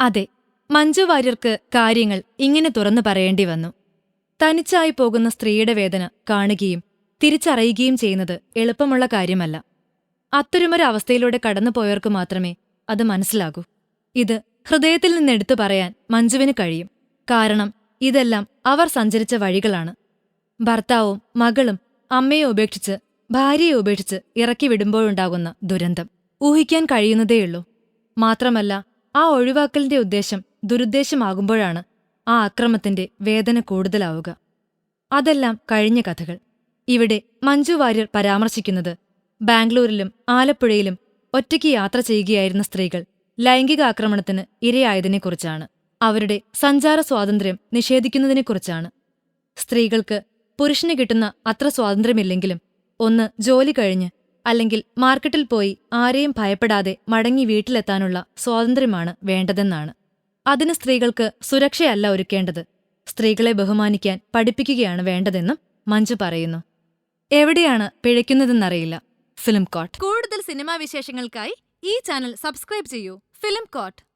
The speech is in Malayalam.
അതെ മഞ്ജു വാര്യർക്ക് കാര്യങ്ങൾ ഇങ്ങനെ തുറന്നു പറയേണ്ടി വന്നു. തനിച്ചായി പോകുന്ന സ്ത്രീയുടെ വേദന കാണുകയും തിരിച്ചറിയുകയും ചെയ്യുന്നത് എളുപ്പമുള്ള കാര്യമല്ല. അത്തരമൊരവസ്ഥയിലൂടെ കടന്നുപോയവർക്ക് മാത്രമേ അത് മനസ്സിലാകൂ. ഇത് ഹൃദയത്തിൽ നിന്നെടുത്തു പറയാൻ മഞ്ജുവിന് കഴിയും. കാരണം ഇതെല്ലാം അവർ സഞ്ചരിച്ച വഴികളാണ്. ഭർത്താവും മകളും അമ്മയെ ഉപേക്ഷിച്ച് ഭാര്യയെ ഉപേക്ഷിച്ച് ഇറക്കി വിടുമ്പോഴുണ്ടാകുന്ന ദുരന്തം. ഊഹിക്കാൻ കഴിയുന്നതേയുള്ളൂ. മാത്രമല്ല ആ ഒഴിവാക്കലിന്റെ ഉദ്ദേശം ദുരുദ്ദേശമാകുമ്പോഴാണ് ആ അക്രമത്തിന്റെ വേദന കൂടുതലാവുക. അതെല്ലാം കഴിഞ്ഞ കഥകൾ. ഇവിടെ മഞ്ജു വാര്യർ പരാമർശിക്കുന്നത് ബാംഗ്ലൂരിലും ആലപ്പുഴയിലും ഒറ്റയ്ക്ക് യാത്ര ചെയ്യുകയായിരുന്ന സ്ത്രീകൾ ലൈംഗിക ആക്രമണത്തിന് ഇരയായതിനെക്കുറിച്ചാണ്. അവരുടെ സഞ്ചാര സ്വാതന്ത്ര്യം നിഷേധിക്കുന്നതിനെക്കുറിച്ചാണ്. സ്ത്രീകൾക്ക് പുരുഷന് കിട്ടുന്ന അത്ര സ്വാതന്ത്ര്യമില്ലെങ്കിലും ഒന്ന് ജോലി കഴിഞ്ഞ് അല്ലെങ്കിൽ മാർക്കറ്റിൽ പോയി ആരെയും ഭയപ്പെടാതെ മടങ്ങി വീട്ടിലെത്താനുള്ള സ്വാതന്ത്ര്യമാണ് വേണ്ടതെന്നാണ്. അതിന് സ്ത്രീകൾക്ക് സുരക്ഷയല്ല ഒരുക്കേണ്ടത്. സ്ത്രീകളെ ബഹുമാനിക്കാൻ പഠിപ്പിക്കുകയാണ് വേണ്ടതെന്നും മഞ്ജു പറയുന്നു. എവിടെയാണ് പിഴയ്ക്കുന്നതെന്നറിയില്ല. Film coat. കൂടുതൽ സിനിമാ വിശേഷങ്ങൾക്കായി ഈ ചാനൽ സബ്സ്ക്രൈബ് ചെയ്യൂ. Film coat.